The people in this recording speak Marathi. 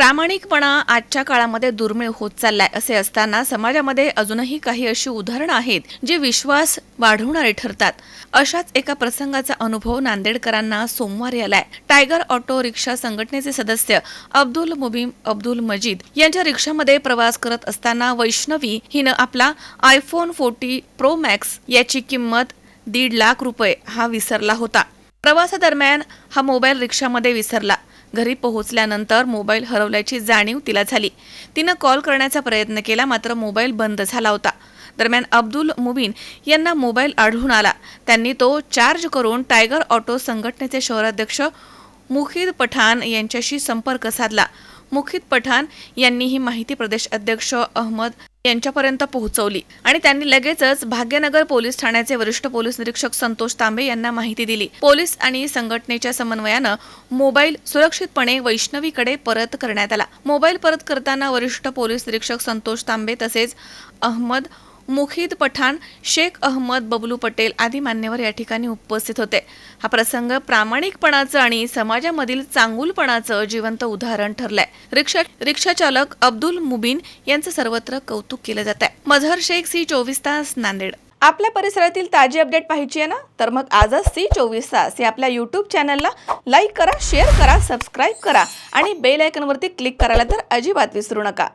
प्रामाणिकपणा आजच्या काळामध्ये दुर्मिळ होत चाललाय असे असताना समाजामध्ये अजूनही काही अशी उदाहरणं आहेत जी विश्वास वाढवणारे ठरतात. अशाच एका प्रसंगाचा अनुभव नांदेडकरांना सोमवारी आलाय. टायगर ऑटो रिक्षा संघटनेचे सदस्य अब्दुल मुबीम अब्दुल मजीद यांच्या रिक्षामध्ये प्रवास करत असताना वैष्णवी हिनं आपला आयफोन फोर्टी प्रो मॅक्स याची किंमत दीड लाख रुपये हा विसरला होता. प्रवासादरम्यान हा मोबाईल रिक्षामध्ये विसरला. घरी पोहोचल्यानंतर मोबाईल हरवल्याची जाणीव तिला झाली. तिनं कॉल करण्याचा प्रयत्न केला मात्र मोबाईल बंद झाला होता. दरम्यान अब्दुल मुबीन यांना मोबाईल आढळून आला. त्यांनी तो चार्ज करून टायगर ऑटो संघटनेचे शहराध्यक्ष मुखिद पठाण यांच्याशी संपर्क साधला. मुखिद पठाण यांनी ही माहिती प्रदेश अध्यक्ष अहमद यांच्यापर्यंत पोहोचवली. आणि त्यांनी लगेचच भाग्यनगर पोलीस ठाण्याचे वरिष्ठ पोलीस निरीक्षक संतोष तांबे यांना माहिती दिली. पोलीस आणि संघटनेच्या समन्वयानं मोबाईल सुरक्षितपणे वैष्णवीकडे परत करण्यात आला. मोबाईल परत करताना वरिष्ठ पोलीस निरीक्षक संतोष तांबे तसेच अहमद मुखीद पठाण शेख अहमद बबलू पटेल आदी मान्यवर या ठिकाणी उपस्थित होते. हा प्रसंग प्रामाणिकपणाचं आणि समाजामधील चांगुलपणाचं जिवंत उदाहरण ठरलंय. रिक्षा रिक्षा चालक अब्दुल मुबीन यांचं सर्वत्र कौतुक केलं जात आहे मझहर शेख सी चोवीस तास नांदेड. आपल्या परिसरातील ताजी अपडेट पाहिजे ना? तर मग आजच सी चोवीस तास या आपल्या यूट्यूब चॅनलला लाईक करा शेअर करा सबस्क्राईब करा आणि बेल आयकनवरती क्लिक करायला तर अजिबात विसरू नका.